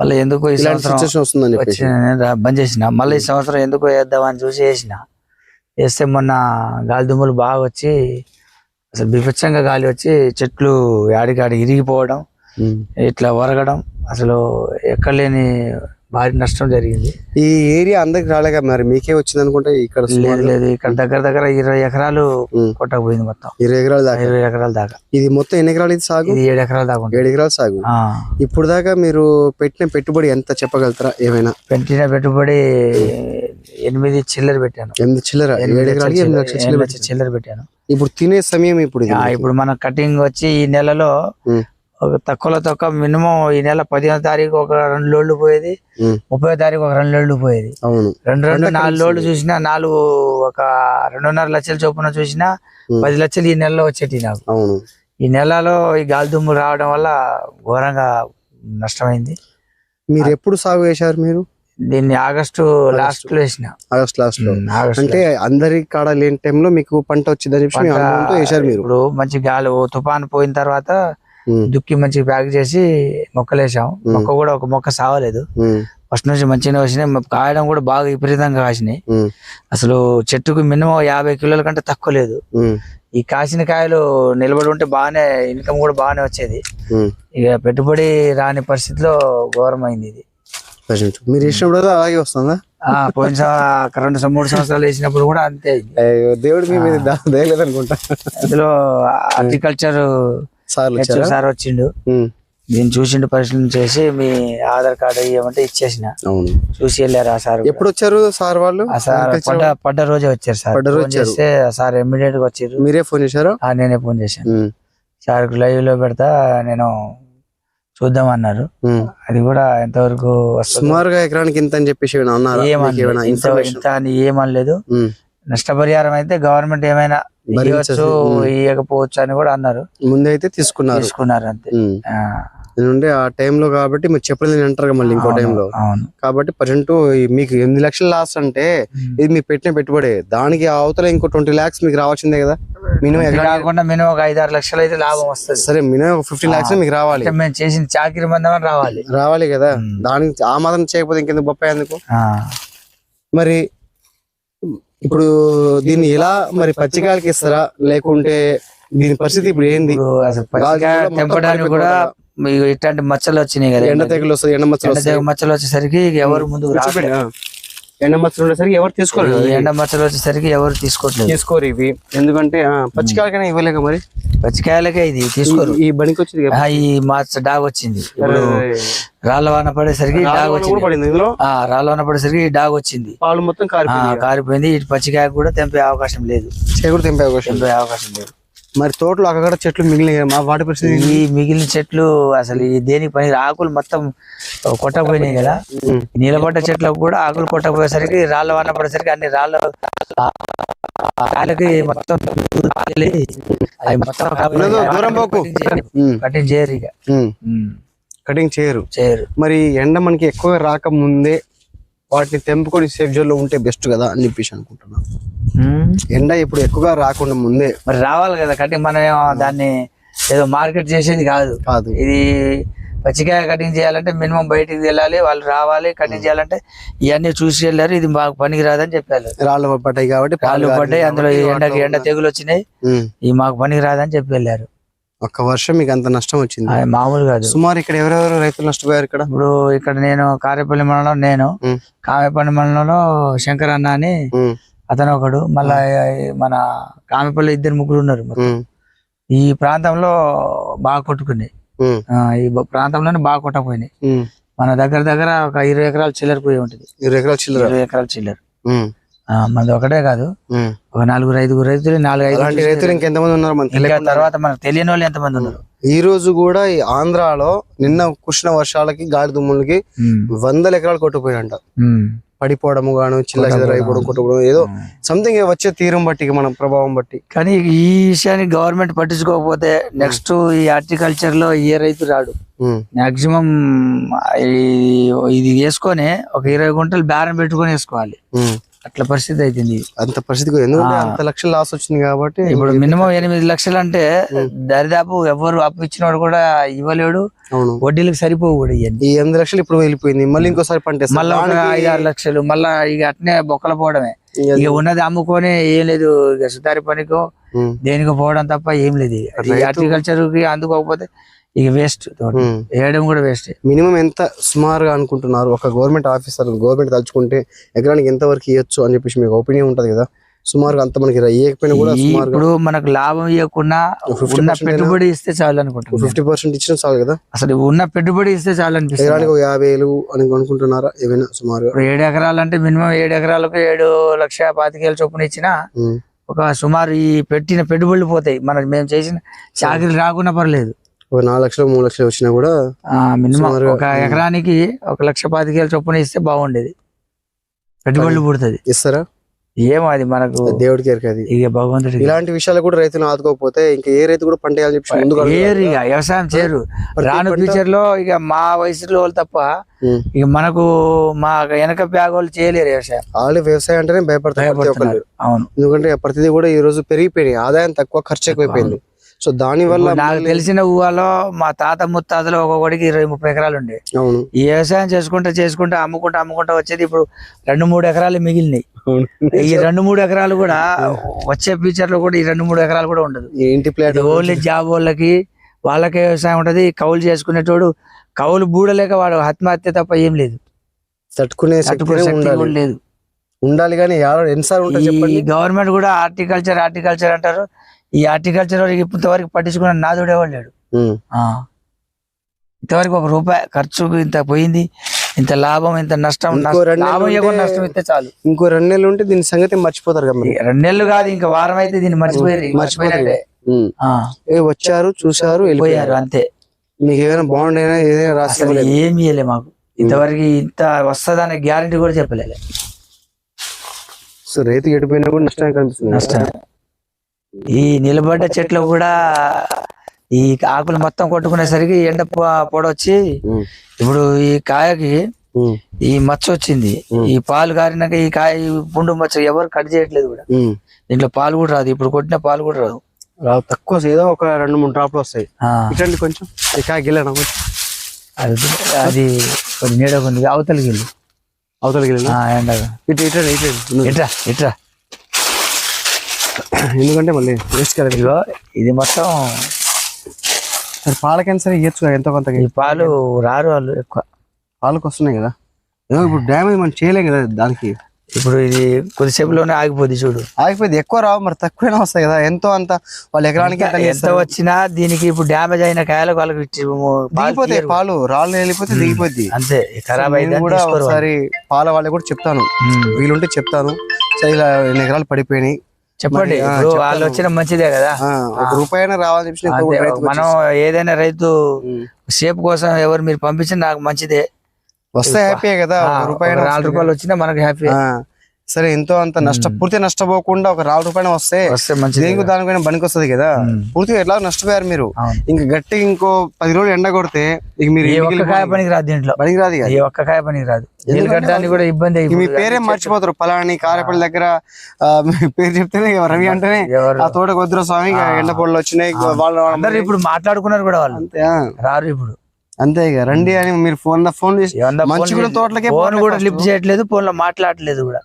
మళ్ళీ ఎందుకు ఈ సంవత్సరం బంద్ చేసిన. మళ్ళీ ఈ సంవత్సరం ఎందుకు వేద్దామని చూసి వేసిన. వేస్తే మొన్న గాలి దుమ్ములు బాగా వచ్చి అసలు బిభత్సంగా గాలి వచ్చి చెట్లు ఆడికాడి ఇరిగిపోవడం. ఇట్లా ఒరగడం అసలు ఎక్కడ లేని భారీ నష్టం జరిగింది. ఈ ఏరియా అందరికి రాలేక మరి? మీకే వచ్చింది అనుకుంటే ఇక్కడ లేదు లేదు ఇక్కడ దగ్గర దగ్గర ఇరవై ఎకరాలు. కొట్టకపోయింది మొత్తం. ఇరవై ఎకరాల దాకా? ఇరవై ఎకరాల దాకా. ఇది మొత్తం ఎన్ని ఎకరాలు ఇది సాగు? ఇది ఏడు ఎకరాల దాకా ఏడు ఎకరాలు సాగు. ఇప్పుడు దాకా మీరు పెట్టిన పెట్టుబడి ఎంత చెప్పగలుగుతారా? ఏమైనా? పెట్టిన పెట్టుబడి ఎనిమిది చిల్లర పెట్టాను. ఎనిమిది చిల్లర? ఏడు ఎకరాలకి ఎనిమిది లక్షల చిల్లర. చిల్లర పెట్టాను. ఇప్పుడు తినే సమయం ఇప్పుడు ఇప్పుడు మన కటింగ్ వచ్చి ఈ నెలలో. ఒక తక్కువలో తక్కువ మినిమం ఈ నెల పదిహేను తారీఖు ఒక రెండు లోడ్లు పోయేది. ముప్పై తారీఖు ఒక రెండు లోడ్లు పోయేది. రెండు రెండు నాలుగు. లోడ్లు చూసినా నాలుగు ఒక రెండున్నర లక్షల చొప్పున చూసినా. పది లక్షలు ఈ నెలలో వచ్చేటి నాకు. ఈ నెలలో ఈ గాలి దుమ్ము రావడం వల్ల ఘోరంగా నష్టమైంది. మీరు ఎప్పుడు సాగు చేశారు మీరు? దీన్ని ఆగస్టు లాస్ట్లో వేసిన. ఆగస్ట్ లాస్ట్లో అంటే అందరి కాడ లేని టైంలో మీకు పంట వచ్చిందని చెప్పి వేశారు మీరు. ఇప్పుడు మంచి గాలి తుఫాన్ పోయిన తర్వాత దుక్కి మంచిగా ప్యాక్ చేసి మొక్కలు వేసాం మొక్క కూడా ఒక మొక్క సావలేదు. ఫస్ట్ నుంచి మంచిగా వచ్చినాయి. కాయడం కూడా బాగా విపరీతంగా కాసినాయి. అసలు చెట్టుకు మినిమం యాభై కిలోల కంటే తక్కువ లేదు. ఈ కాసిన కాయలు నిలబడి ఉంటే బాగానే ఇన్కమ్ కూడా బాగానే వచ్చేది. ఇక పెట్టుబడి రాని పరిస్థితిలో ఘోరమైంది ఇది. మీరు కూడా అలాగే వస్తుందా? పోయిన రెండు మూడు సంవత్సరాలు వేసినప్పుడు కూడా అంతే. దేవుడు మీద అందులో హార్టికల్చర్ వచ్చారా? సార్ వచ్చిండు. దీన్ని చూసిండు పరిశీలన చేసి మీ ఆధార్ కార్డు ఇవ్వమంటే ఇచ్చేసిన. చూసి వెళ్ళారు ఆ సార్ ఎప్పుడు వచ్చారు సార్ వాళ్ళు? సార్ పడ్డ పడ్డ రోజే వచ్చారు సార్. పడ్డ రోజు చేస్తే సార్ ఇమ్మీడియట్గా వచ్చారు మీరే ఫోన్ చేశారా? నేనే ఫోన్ చేశాను. సార్ లైవ్లో పెడతా నేను చూద్దాం అన్నారు. అది కూడా ఎంతవరకు సుమారుగా ఎకరానికి ఇంత అని చెప్పేసి అన్నారా? ఏమనలేదు. నష్టపరిహారం అయితే గవర్నమెంట్ ఏమైనా. ఇవ్వచ్చు. ఇవ్వకపోవచ్చు అని కూడా అన్నారు. ముందే అయితే తీసుకున్నారు. తీసుకున్నారు అంతే. ఉమ్. ఆ, టైంలో కాబట్టి మీరు చెప్పలేదు అంటారు మళ్ళీ ఇంకో టైంలో. కాబట్టి ప్రజెంట్ మీకు ఎనిమిది లక్షలు లాస్ అంటే ఇది మీరు పెట్టిన పెట్టుబడి. దానికి అవతల ఇంకో ట్వంటీ లాక్స్ మీకు రావాల్సిందే కదా. మినిమం కాకుండా మినిమం ఒక ఐదు ఆరు లక్షలు అయితే లాభం వస్తుంది. సరే మినిమం ఫిఫ్టీ లాక్స్ మీకు రావాలి. మేము చేసిన చాకిరి మందమని రావాలి. రావాలి కదా. దానికి ఆ మాత్రం చేయకపోతే ఇంకెందుకు బొప్పాయి ఎందుకు మరి ఇప్పుడు దీన్ని ఎలా మరి పచ్చికాయలకి ఇస్తారా? లేకుంటే దీని పరిస్థితి ఇప్పుడు ఏంది? అసలు పచ్చికాయ తెంపడానికి కూడా ఇట్లాంటి మచ్చలు వచ్చినాయి కదా ఎండ తెగులు వస్తుంది ఎండ మచ్చలు వస్తాయి మచ్చలు వచ్చేసరికి ఎవరు ముందుకు రావట్లేదు. ఆ. ఎండ మచ్చలు ఉండేసరికి ఎవరు తీసుకోలేదు ఈ ఎండ మచ్చలు వచ్చేసరికి ఎవరు తీసుకోవట్లేదు తీసుకోరు ఇవి. ఎందుకంటే పచ్చికాయలకైనా ఇవ్వలేక మరి? పచ్చికాయలకే ఇది తీసుకోరు. ఈ బనికి వచ్చింది ఈ మచ్చ డాగ్ వచ్చింది. రాళ్ళ వాన పడేసరికి డాగ్ వచ్చింది. పడింది ఇందులో? ఆ రాళ్ళ వాన పడేసరికి డాగ్ వచ్చింది. పాలు మొత్తం కారిపోయింది కారిపోయింది. ఇటు పచ్చికాయ కూడా తెంపే అవకాశం లేదు. తెంపే అవకాశం తెంపే అవకాశం లేదు. మరి తోటలో అక్కడ చెట్లు మిగిలినాయి కదా, మా వాటి పరిస్థితి ఈ మిగిలిన చెట్లు అసలు ఈ దేనికి పని? ఆకులు మొత్తం కొట్టకపోయినాయి కదా. నిలబడ్డ చెట్లకు కూడా ఆకులు కొట్టకపోయేసరికి రాళ్ళ వాన పడేసరికి అన్ని రాళ్ళ మొత్తం అవి మొత్తం దూరం పోకు. కటింగ్ చేయరు ఇక. కటింగ్ చేయరు. చేయరు. మరి ఎండ మనకి ఎక్కువగా రాకముందే వాటిని తెంపుకొని సేఫ్ జోన్లో ఉంటే బెస్ట్ కదా అని చెప్పేసి అనుకుంటున్నాను. ఎండ ఇప్పుడు ఎక్కువగా రాకుండా ముందే. మరి రావాలి కదా కటింగ్ మనం దాన్ని ఏదో మార్కెట్ చేసేది కాదు. కాదు. ఇది పచ్చికాయ కటింగ్ చేయాలంటే మినిమం బయటికి వెళ్ళాలి వాళ్ళు రావాలి కటింగ్ చేయాలంటే ఇవన్నీ చూసి వెళ్ళారు ఇది మాకు పనికి రాదని చెప్పారు. రాళ్ళు పడ్డాయి కాబట్టి కారినాయి పడ్డాయి అందులో ఎండకి ఎండ తెగులు వచ్చినాయి. ఇది మాకు పనికి రాదని చెప్పి వెళ్ళారు. ఒక్క వర్షం మీకు అంత నష్టం వచ్చింది? అది మామూలు కాదు. సుమారు ఇక్కడ ఎవరెవరు రైతులు నష్టపోయారు ఇక్కడ? ఇప్పుడు ఇక్కడ నేను కారేపల్లి మండలంలో నేను ఉమ్. కామేపల్లి మండలంలో శంకర్ అన్న అని ఉమ్, అతను ఒకడు మళ్ళా మన కామేపల్లి ఇద్దరు ముగ్గురు ఉన్నారు ఉమ్, ఈ ప్రాంతంలో బాగా కొట్టుకున్నాయి. ఉమ్, ఆ, ఈ బ- ప్రాంతంలోనే బాగా కొట్టకపోయినాయి. ఉమ్. మన దగ్గర దగ్గర ఒక ఇరవై ఎకరాలు చిల్లర పోయి ఉంటుంది. ఇరవై ఎకరాల చిల్లర? ఇరవై ఎకరాలు చిల్లర. ఉమ్, మనది ఒకటే కాదు. ఒక నలుగురు ఐదుగురు రైతులు నాలుగు ఐదు రైతులు ఇంకెంతమంది ఉన్నారు మనకి? తర్వాత మనకు తెలియని వాళ్ళు ఎంతమంది ఉన్నారు? ఈ రోజు కూడా ఈ ఆంధ్రాలో నిన్న కురిసిన వర్షాలకి గాలి దుమ్ములకి వందల ఎకరాలు కొట్టుకుపోయినంట ఉమ్, పడిపోవడము గాను చిల్ల చిల్లర అయిపోవడం కొట్టుకోవడం ఏదో సంథింగ్ వచ్చే తీరం బట్టి మనం ప్రభావం బట్టి. కానీ ఈ విషయాన్ని గవర్నమెంట్ పట్టించుకోకపోతే నెక్స్ట్ ఈ హార్టికల్చర్లో ఏ రైతు రాడు. మాక్సిమం ఇది వేసుకొని ఒక ఇరవై గుంటలు బేరం పెట్టుకొని వేసుకోవాలి. అట్లా పరిస్థితి అవుతుంది అంత పరిస్థితి ఎందుకంటే అంత లక్షలు లాస్ వచ్చింది కాబట్టి ఇప్పుడు మినిమం ఎనిమిది లక్షలు అంటే దరిదాపు ఎవరు అప్పు ఇచ్చినోడు కూడా ఇవ్వలేడు. వడ్డీలకు సరిపోవు కూడా ఈ ఎనిమిది లక్షలు ఇప్పుడు వెళ్ళిపోయింది. మళ్ళీ ఇంకోసారి పంట. మళ్ళా ఐదు ఆరు లక్షలు. మళ్ళా ఇక అట్నే బొక్కల పోవడమే. ఇక- ఉన్నది అమ్ముకొని ఏం లేదు. ఇక సుతారి పనికో దేనికో పోవడం తప్ప ఏం లేదు. హార్టికల్చర్కి అందుకోకపోతే ఇక వేస్ట్. వేయడం కూడా వేస్ట్ మినిమం ఎంత సుమారుగా అనుకుంటున్నారు? ఒక గవర్నమెంట్ ఆఫీసర్ గవర్నమెంట్ తలుచుకుంటే ఎకరానికి ఎంత వరకు ఇవ్వచ్చు అని చెప్పేసి మీకు ఒపీనియన్ ఉంటది కదా? సుమారుగా అంత మనకి ఇవ్వకపోయినా కూడా ఇప్పుడు మనకు లాభం ఇవ్వకుండా ఉన్న పెట్టుబడి ఇస్తే చాలు అనుకుంటున్నాను ఫిఫ్టీ పర్సెంట్ ఇచ్చిన చాలు కదా? అసలు ఉన్న పెట్టుబడి ఇస్తే చాలు అనిపిస్తుంది. యాభై వేలు అని అనుకుంటున్నారా ఏమైనా సుమారుగా? ఇప్పుడు ఏడు ఎకరాలు అంటే మినిమం ఏడు ఎకరాలకు ఏడు లక్ష పాతికేల చొప్పున ఇచ్చినా ఒక సుమారు ఈ పెట్టిన పెట్టుబడులు పోతాయి. మనకు మేము చేసిన చాకరీ రాకుండా పర్లేదు. ఒక నాలుగు లక్షలు మూడు లక్షలు వచ్చినా కూడా మినిమం ఒక ఎకరానికి ఒక లక్ష పాతికేల చొప్పున ఇస్తే బాగుండేది. పెట్టుబడులు పుడుతుంది. ఇస్తారా? ఏమో అది మనకు దేవుడికి ఎరక అది ఇక భగవంతుడికి ఇలాంటి విషయాలు కూడా రైతులు ఆదుకోకపోతే ఇంకా ఏ రైతు కూడా పంట చెప్పి. ఏరు ఇక వ్యవసాయం చేయరు. రాను ఫ్యూచర్లో ఇక మా వయసులో వాళ్ళు తప్ప. ఇక మనకు మా వెనక బ్యాగ్ వాళ్ళు చేయలేరు వ్యవసాయం. ఆల్రెడీ వ్యవసాయం అంటేనే భయపడతారు అవును. ఎందుకంటే ప్రతిదీ కూడా ఈ రోజు పెరిగిపోయినాయి. ఆదాయం తక్కువ ఖర్చు ఎక్కువైపోయింది. సో దాని వల్ల నాకు తెలిసిన ఊహలో మా తాత ముత్తాతలు ఒక్కొక్కడికి ఇరవై ముప్పై ఎకరాలు ఉండే అవును. ఈ వ్యవసాయం చేసుకుంటా చేసుకుంటా అమ్ముకుంటా అమ్ముకుంటా వచ్చేది ఇప్పుడు రెండు మూడు ఎకరాలు మిగిలినాయి. ఈ రెండు మూడు ఎకరాలు కూడా వచ్చే ఫ్యూచర్లో కూడా ఈ రెండు మూడు ఎకరాలు కూడా ఉండదు. ఇంటి ప్లాట్ ఓన్లీ జాబ్ వాళ్ళకి వాళ్ళకే వ్యవసాయం ఉంటది కౌలు చేసుకునేటోడు కౌలు బూడలేక వాడు ఆత్మహత్య తప్ప ఏం లేదు. తట్టుకునే లేదు. ఉండాలి కానీ ఎన్నిసార్లు గవర్నమెంట్ కూడా హార్టికల్చర్ హార్టికల్చర్ అంటారు. ఈ హార్టికల్చర్ వరకు ఇంతవరకు పట్టించుకున్న నాదుడు ఎవరు లేడు. ఇంతవరకు ఒక రూపాయి ఖర్చు ఇంత పోయింది ఇంత లాభం ఇంత నష్టం నష్టం- లాభం నష్టం ఇస్తే చాలు. ఇంకో రెండు నెలలు ఉంటే దీని సంగతి మర్చిపోతారు రెండు నెలలు కాదు ఇంకా వారం అయితే దీన్ని మర్చిపోయారు ఏ వచ్చారు చూసారు పోయారు వెళ్ళిపోయారు అంతే. మీకు ఏమైనా బాండ్ అయినా ఏదైనా రాసి అసలు ఏం చేయలే మాకు. ఇంతవరకు ఇంత వస్తుందనే గ్యారంటీ కూడా చెప్పలేదు సో రైతు ఎడిపోయినా కూడా నష్టమే కనిపిస్తుంది నష్టం ఈ నిలబడ్డ చెట్లు కూడా ఈ ఆకులు మొత్తం కొట్టుకునేసరికి ఎండ పొడొచ్చి. ఇప్పుడు ఈ కాయకి. ఈ మచ్చ వచ్చింది ఈ పాలు కారినాక ఈ కాయ ఈ పుండు మచ్చ ఎవరు కట్ చేయట్లేదు కూడా. దీంట్లో పాలు కూడా రాదు. ఇప్పుడు కొట్టిన పాలు కూడా రాదు. రా- తక్కువ ఏదో ఒక రెండు మూడు డ్రాప్లు వస్తాయి. ఇటండి కొంచెం. ఈ కాయ గిల్లనా కొంచెం? అది అది ఉంది. అవతలికి వెళ్ళి. అవతలకి వెళ్ళినా? ఆ, ఎండగా. ఇటు ఇట్రా ఇట్రా ఎందుకంటే మళ్ళీ వేస్ట్ కదా ఇదిగో ఇది మొత్తం మరి పాలకైనా సరే ఇవ్వచ్చు కదా ఎంతో కొంత ఈ పాలు రారు వాళ్ళు ఎక్కువ. పాలకు వస్తున్నాయి కదా. ఏదో ఇప్పుడు డ్యామేజ్ మనం చేయలేం కదా దానికి. ఇప్పుడు ఇది కొద్దిసేపులోనే ఆగిపోద్ది చూడు. ఆగిపోయింది ఎక్కువ రావు మరి తక్కువైనా వస్తాయి కదా. ఎంతో అంత వాళ్ళ ఎకరానికి ఎంత వచ్చినా దీనికి ఇప్పుడు డ్యామేజ్ అయిన కాయలకు వాళ్ళకి ఇచ్చి పాలు దిగిపోతాయి తీయరు. పాలు. రాళ్ళు వెళ్ళిపోతే దిగిపోద్ది. అంతే. ఖరాబ్ అయితే కూడా ఒకసారి పాల వాళ్ళకి కూడా చెప్తాను. వీలుంటే చెప్తాను. సరే ఇలా ఎన్ని ఎకరాలు పడిపోయినాయి? చెప్పండి ఇప్పుడు. వాళ్ళు వచ్చిన మంచిదే కదా. ఒక రూపాయి రావాలని చెప్పి మనం ఏదైనా రైతు. షేప్ కోసం ఎవరు మీరు పంపించిన నాకు మంచిదే. వస్తే హ్యాపీయే కదా రూపాయి నాలుగు రూపాయలు వచ్చినా మనకు హ్యాపీ సరే ఎంతో అంత నష్ట పూర్తి నష్టపోకుండా ఒక నాలుగు రూపాయలు వస్తే దేనికి దానికైనా పనికి వస్తుంది కదా పూర్తిగా ఎట్లా నష్టపోయారు మీరు. ఇంకా గట్టి ఇంకో పది రోజులు ఎండ కొడితే ఇక మీరు కాయ పనికి రాదు దీంట్లో. పనికి రాదు. ఏ ఒక్క కాయ పనికి రాదు. నీళ్ళగడ్డానికి కూడా ఇబ్బంది మీ. పేరే మర్చిపోతారు. పలాని కారేపల్లి దగ్గర పేరు చెప్తేనే రవి అంటేనే ఆ తోట వద్దురా స్వామి ఎండ పొడలు వచ్చినాయి వాళ్ళు ఇప్పుడు మాట్లాడుకున్నారు కూడా వాళ్ళు. రారు ఇప్పుడు. అంతే ఇక. రండి అని మీరు ఫోన్ ఫోన్ చేసి ఫోన్ మంచిగున్న తోటలకే ఫోన్ కూడా. లిఫ్ట్ చేయట్లేదు ఫోన్లో మాట్లాడట్లేదు కూడా.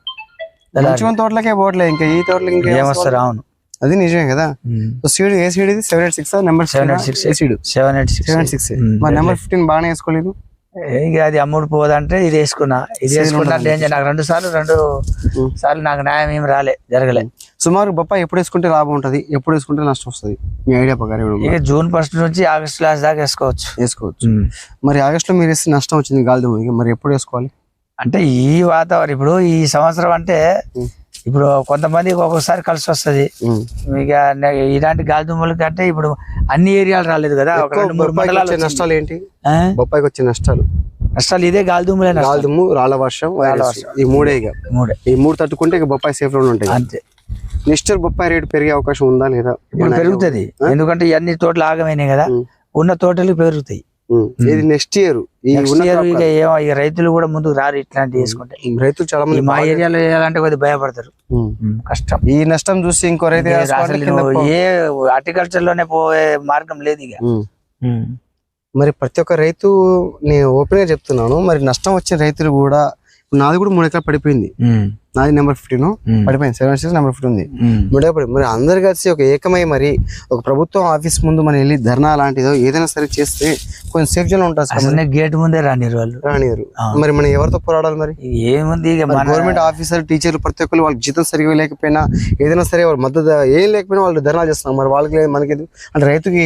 మంచిగున్న తోటలకే పోవట్లేదు ఇంకా ఈ తోటలకి ఇంకా ఏమొస్తారు అవును అది నిజమే కదా? సో సీడ్ ఏ సీడ్ ఇది? Seven eight six number seven eight six seed? Seven eight six seven six మా నెంబర్ ఫిఫ్టీన్ బాగానే వేసుకోలేదు? ఇక అది అమ్ముడు పోదంటే ఇది వేసుకున్నా. ఇది వేసుకున్నా డేంజర్ నాకు రెండు సార్లు రెండు. సార్లు నాకు న్యాయం ఏం రాలే జరగలే. సుమారు బొప్పాయి ఎప్పుడు వేసుకుంటే లాభం ఉంటది? ఎప్పుడు వేసుకుంటే నష్టం వస్తుంది? మీ ఐడియా ప్రకారం ఇవ్వడం. ఇక జూన్ ఫస్ట్ నుంచి ఆగస్ట్ లాస్ట్ దాకా వేసుకోవచ్చు. వేసుకోవచ్చు. మరి ఆగస్ట్లో మీరు వేస్తే నష్టం వచ్చింది గాలి మరి ఎప్పుడు వేసుకోవాలి? అంటే ఈ వాతావరణం ఇప్పుడు ఈ సంవత్సరం అంటే. ఇప్పుడు కొంతమందికి ఒక్కొక్కసారి కలిసి వస్తది. ఇక ఇలాంటి గాలి దుమ్ముల కంటే ఇప్పుడు అన్ని ఏరియాలు రాలేదు కదా ఒక రెండు మూడు మండలాలు. నష్టాలు ఏంటి? బొప్పాయికి వచ్చే నష్టాలు అసలు ఇదే గాలి దుమ్ములే. గాలి దుమ్ము రాళ్ళ వర్షం ఈ మూడే ఇక మూడే ఈ మూడు తట్టుకుంటే ఇక బొప్పాయి సేఫ్లో ఉంటాయి అంతే నెక్స్ట్ బొప్పాయి రేటు పెరిగే అవకాశం ఉందా లేదా ఇప్పుడు పెరుగుతుంది ఎందుకంటే ఇవన్నీ తోటలు ఆగమైనాయి కదా. ఉన్న తోటలు పెరుగుతాయి. ఇది నెక్స్ట్ ఇయర్ ఈ ఇయర్ రైతులు కూడా ముందుకు రారు ఇట్లాంటివి వేసుకుంటే. కాదు. రైతులు చాలా మంది మా ఏరియాలో వేయాలంటే కొద్దిగా భయపడతారు. కష్టం. ఈ నష్టం చూసి ఇంకో రైతు ఏ హార్టికల్చర్లోనే పోయే మార్గం లేదు ఇక. మరి ప్రతి ఒక్క రైతు నేను ఓపెన్గా చెప్తున్నాను మరి నష్టం వచ్చిన రైతులు కూడా నాది కూడా మూడు ఎకరాలు పడిపోయింది. నాది నెంబర్ ఫిఫ్టీన్. పడిపోయింది. సెవెన్ సిక్స్ నెంబర్ ఫిఫ్టీ ఉంది. ఉమ్. మూడే పడి మరి అందరు కలిసి ఒక ఏకమై మరి ఒక ప్రభుత్వం ఆఫీస్ ముందు మనం వెళ్ళి ధర్నా లాంటిదో ఏదైనా సరే చేస్తే కొంచెం సేఫ్ జోన్ అసలు గేట్ ముందే రానిరు వాళ్ళు. రానియరు ఆ. మరి మనం ఎవరితో పోరాడాలి మరి? ఏముంది గవర్నమెంట్ ఆఫీసర్ టీచర్లు ప్రతి ఒక్కరు వాళ్ళకి జీతం సరిగా లేకపోయినా ఏదైనా సరే వాళ్ళ మద్దతు ఏం లేకపోయినా వాళ్ళు ధర్నా చేస్తున్నారు. మరి వాళ్ళకి లేదు, మనకి. అంటే రైతుకి?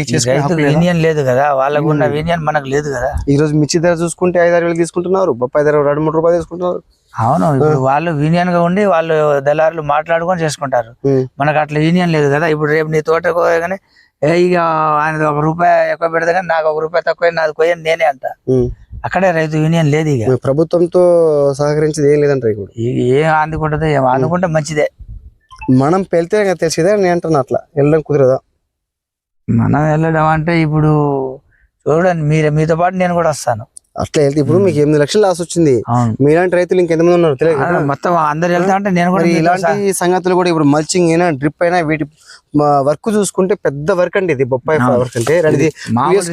యూనియన్ లేదు? కదా. వాళ్ళకు ఉన్న యూనియన్ మనకు లేదు కదా. ఈ రోజు మిర్చి ధర చూసుకుంటే ఐదు ఆరు వేలు తీసుకుంటున్నారు. బొప్పాయి ధర రెండు మూడు రూపాయలు తీసుకుంటున్నారు. అవును ఇప్పుడు వాళ్ళు యూనియన్గా ఉండి వాళ్ళు దళారులు మాట్లాడుకొని చేసుకుంటారు. మనకు అట్లా యూనియన్ లేదు కదా. ఇప్పుడు రేపు నీ తోట కోయగానే ఏ ఇక ఆయన ఒక రూపాయి ఎక్కువ పెడతా కానీ నాకు ఒక రూపాయి తక్కువ నాకు కోయని నేనే అంట. అక్కడే రైతు యూనియన్ లేదు ఇక ప్రభుత్వంతో సహకరించేది ఏం లేదంటారు ఇప్పుడు? ఏం అందుకుంటుందో ఏం అందుకుంటే మంచిదే. మనం వెళ్తే కదా తెలిసేదా నేను అంటున్నా అట్లా. వెళ్ళడం కుదరదా? మనం వెళ్ళడం అంటే ఇప్పుడు చూడండి మీరు మీతో పాటు నేను కూడా వస్తాను. అట్లా వెళ్తే ఇప్పుడు మీకు ఎనిమిది లక్షలు లాస్ వచ్చింది. మీలాంటి రైతులు ఇంకెంతమంది ఉన్నారు తెలియదు మొత్తం అందరు వెళ్తా అంటే నేను కూడా ఇలాంటి సంగతులు కూడా ఇప్పుడు మల్చింగ్ అయినా డ్రిప్ అయినా వీటి వర్క్ చూసుకుంటే పెద్ద వర్క్ అండి ఇది బొప్పాయి వర్క్ అంటే. ఇది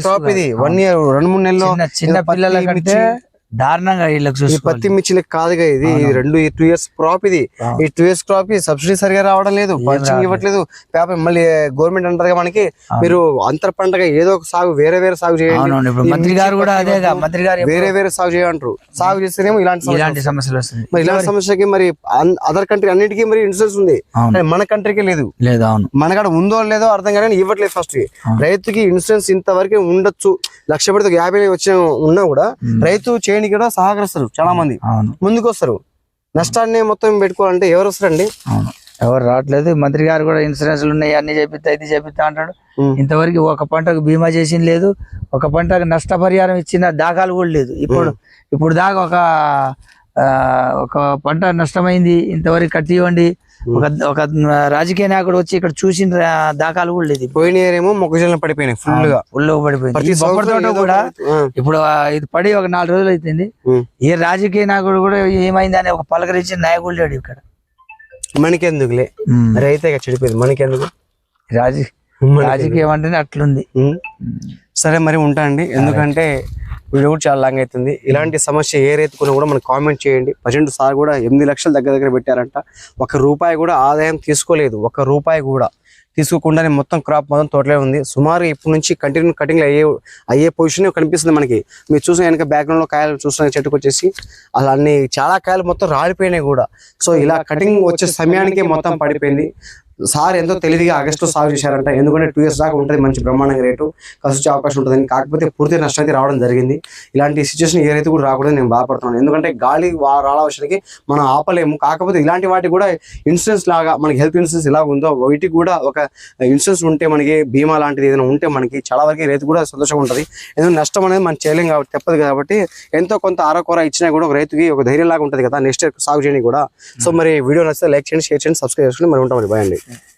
క్రాప్ వన్ ఇయర్ రెండు మూడు నెలల్లో చిన్న పిల్లల కంటే. దారుణంగా వీళ్ళకి చూసుకోవాలి. పత్తి మిర్చిలు కాదుగా ఇది. రెండు టూ ఇయర్స్ క్రాప్ ఇది. ఈ టూ ఇయర్స్ క్రాప్కి సబ్సిడీ సరిగా రావడం లేదు. పంచింగ్ ఇవ్వట్లేదు. పేపర్ మళ్ళీ గవర్నమెంట్ అంటారు మనకి మీరు అంతర పంటగా ఏదో ఒక సాగు వేరే వేరే సాగు చేయండి. ఈ మంత్రి మిర్చి, గారు కూడా వద్దు. మంత్రి గారు వేరే వేరే సాగు చేయంటారు. సాగు చేస్తేనేమో ఇలాంటి ఇలాంటి సమస్యలు వస్తుంది మరి ఇలాంటి సమస్యకి మరి అదర్ కంట్రీ అన్నిటికీ మరి ఇన్సూరెన్స్ ఉంది. మన కంట్రీకి లేదు. లేదు అవును. మనకాడ ఉందో లేదో అర్థం కానీ ఇవ్వట్లేదు ఫస్ట్ రైతుకి ఇన్సూరెన్స్ ఇంతవరకు ఉండొచ్చు. లక్ష పెడితే యాభై వచ్చిన ఉన్నా కూడా రైతు చేయడానికి కూడా సహకరిస్తారు చాలా మంది ముందుకు వస్తారు నష్టాన్ని మొత్తం పెట్టుకోవాలంటే ఎవరు వస్తారండి? అవును. ఎవరు రావట్లేదు. మంత్రి గారు కూడా ఇన్సూరెన్స్లు ఉన్నాయి అన్ని చేపిస్తా ఇది చేపిస్తా అంటాడు. ఇంతవరకు ఒక పంటకు బీమా చేసింది లేదు. ఒక పంటకు నష్టపరిహారం ఇచ్చిన దాఖలు కూడా లేదు. ఇప్పుడు ఇప్పుడు దాకా ఒక ఆ, ఒక పంట నష్టమైంది. ఇంతవరకు కట్టివ్వండి ఒక ఒక రాజకీయ నాయకుడు వచ్చి ఇక్కడ చూసిన దాఖలు కూడా లేదు పోయిన ఏమో మొక్కజొన్న పడిపోయినాయి ఫుల్గా. ఉల్లో పడిపోయింది. బొబ్బరి తోట కూడా ఇప్పుడు ఇది పడి ఒక నాలుగు రోజులు అవుతుంది ఉం. ఏ రాజకీయ నాయకుడు కూడా ఏమైంది అని ఒక పలకరించిన నాయకుడు లేడు ఇక్కడ. మనకెందుకులే? రైతే ఇక చెడిపోయింది. మనకెందుకు? రాజ మనకెందుకు? రాజకీయం అంటేనే అట్లుంది. సరే మరి ఉంటా అండి. ఎందుకంటే వీడియో కూడా చాలా లాంగ్ అవుతుంది ఇలాంటి సమస్య ఏ రైతుకున్నా కూడా మనకు కామెంట్ చేయండి. ప్రజెంట్ సార్ కూడా ఎనిమిది లక్షల దగ్గర దగ్గర పెట్టారంట. ఒక రూపాయి కూడా ఆదాయం తీసుకోలేదు. ఒక రూపాయి కూడా తీసుకోకుండానే మొత్తం క్రాప్ మొత్తం తోటలే ఉంది. సుమారు ఇప్పటి నుంచి కంటిన్యూ కటింగ్ అయ్యే అయ్యే పొజిషన్ కనిపిస్తుంది మనకి. మీరు చూసిన వెనక బ్యాక్గ్రౌండ్లో కాయలు చూసిన చెట్టుకు వచ్చేసి అలా అన్ని చాలా కాయలు మొత్తం రాలిపోయినాయి కూడా. సో ఇలా కటింగ్ వచ్చే సమయానికి మొత్తం పడిపోయింది. సార్ ఎంతో తెలివిగా ఆగస్టు సాగు చేశారంట. ఎందుకంటే టూ ఇయర్స్ దాకా ఉంటుంది మంచి బ్రహ్మాండంగా రేటు వచ్చే అవకాశం ఉంటుందని కాకపోతే పూర్తి నష్టం అయితే రావడం జరిగింది. ఇలాంటి సిచ్యువేషన్ ఏ రైతు కూడా రాకూడదు నేను బాధపడుతున్నాను. ఎందుకంటే గాలి రావడానికి మనం ఆపలేము. కాకపోతే ఇలాంటి వాటికి కూడా ఇన్సూరెన్స్ లాగా మనకి హెల్త్ ఇన్సూరెన్స్ ఎలా ఉందో వీటికి కూడా ఒక ఇన్సూరెన్స్ ఉంటే మనకి బీమా లాంటిది ఏదైనా ఉంటే మనకి చాలా వరకు రైతు కూడా సంతోషంగా ఉంటుంది. ఎందుకంటే నష్టం అనేది మనం చేయలేం కాబట్టి తప్పదు కాబట్టి ఎంతో కొంత ఆరకూర ఇచ్చినా కూడా ఒక రైతుకి ఒక ధైర్యం లాగా ఉంటుంది కదా నెక్స్ట్ సాగు చేయడానికి కూడా. సో మరి వీడియో నచ్చితే లైక్ చేయండి షేర్ చేయండి సబ్స్క్రైబ్ చేసుకోండి మరి ఉంటాం మరి. బాయ్ అండి